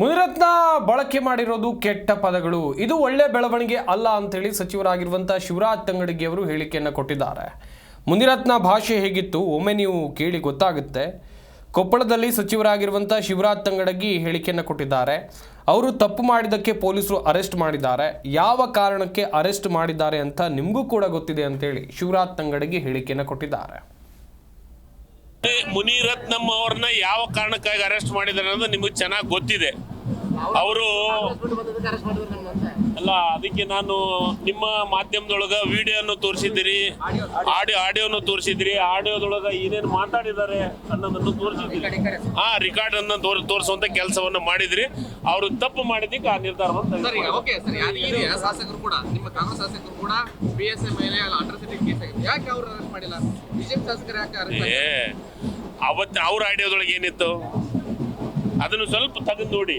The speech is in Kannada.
ಮುನಿರತ್ನ ಬಳಕೆ ಮಾಡಿರೋದು ಕೆಟ್ಟ ಪದಗಳು. ಇದು ಒಳ್ಳೆ ಬೆಳವಣಿಗೆ ಅಲ್ಲ ಅಂತೇಳಿ ಸಚಿವರಾಗಿರುವಂಥ ಶಿವರಾಜ್ ತಂಗಡಗಿ ಅವರು ಹೇಳಿಕೆಯನ್ನು ಕೊಟ್ಟಿದ್ದಾರೆ. ಮುನಿರತ್ನ ಭಾಷೆ ಹೇಗಿತ್ತು? ಒಮ್ಮೆ ನೀವು ಕೇಳಿ ಗೊತ್ತಾಗುತ್ತೆ. ಕೊಪ್ಪಳದಲ್ಲಿ ಸಚಿವರಾಗಿರುವಂಥ ಶಿವರಾಜ್ ತಂಗಡಗಿ ಹೇಳಿಕೆಯನ್ನು ಕೊಟ್ಟಿದ್ದಾರೆ. ಅವರು ತಪ್ಪು ಮಾಡಿದ್ದಕ್ಕೆ ಪೊಲೀಸರು ಅರೆಸ್ಟ್ ಮಾಡಿದ್ದಾರೆ. ಯಾವ ಕಾರಣಕ್ಕೆ ಅರೆಸ್ಟ್ ಮಾಡಿದ್ದಾರೆ ಅಂತ ನಿಮಗೂ ಕೂಡ ಗೊತ್ತಿದೆ ಅಂತೇಳಿ ಶಿವರಾಜ್ ತಂಗಡಗಿ ಹೇಳಿಕೆಯನ್ನು ಕೊಟ್ಟಿದ್ದಾರೆ. ಮುನಿರತ್ನಂ ಅವ್ರನ್ನ ಯಾವ ಕಾರಣಕ್ಕಾಗಿ ಅರೆಸ್ಟ್ ಮಾಡಿದ್ದಾರೆ ಅನ್ನೋದು ನಿಮಗೆ ಚೆನ್ನಾಗಿ ಗೊತ್ತಿದೆ. ಅವರು ಅಲ್ಲ ಅದಕ್ಕೆ ನಾನು ನಿಮ್ಮ ಮಾಧ್ಯಮದೊಳಗ ವಿಡಿಯೋನು ತೋರಿಸಿದ್ರಿ ಆಡಿಯೋ ಆಡಿಯೋನು ತೋರಿಸಿದ್ರಿ ಆಡಿಯೋದೊಳಗ ಏನೇನು ಮಾತಾಡಿದ್ದಾರೆ ಅನ್ನೋದನ್ನು ತೋರಿಸಿದ್ರಿ ಹಾ ರೆಕಾರ್ಡ್ ಅನ್ನ ತೋರ್ ತೋರಿಸುವಂತ ಕೆಲಸವನ್ನು ಮಾಡಿದ್ರಿ. ಅವರು ತಪ್ಪು ಮಾಡಿದ್ದಕ್ಕೆ ಆ ನಿರ್ಧಾರವನ್ನು ಸರ್ ಈಗ ಓಕೆ ಸರ್. ಯಾರು ಹಿರಿಯ ಶಾಸಕರು ಕೂಡ ನಿಮ್ಮ ಕಾಂಗ್ರೆಸ್ ಶಾಸಕರು ಕೂಡ ಬಿ ಎಸ್ ಎ ಮೇಲೆ ಅಟ್ರಾಸಿಟಿ ಕೇಸ್ ಆಗಿದೆ ಯಾಕೆ ಅವ್ರು ಅರೆಸ್ಟ್ ಮಾಡಿಲ್ಲ? ಬಿಜೆಪಿ ಶಾಸಕರು ಯಾಕೆ ಅವತ್ತು ಅವ್ರ ಆಡಿಯೋದೊಳಗೆ ಏನಿತ್ತು? ಅದನ್ನು ಸ್ವಲ್ಪ ತೆಗೆದು ನೋಡಿ.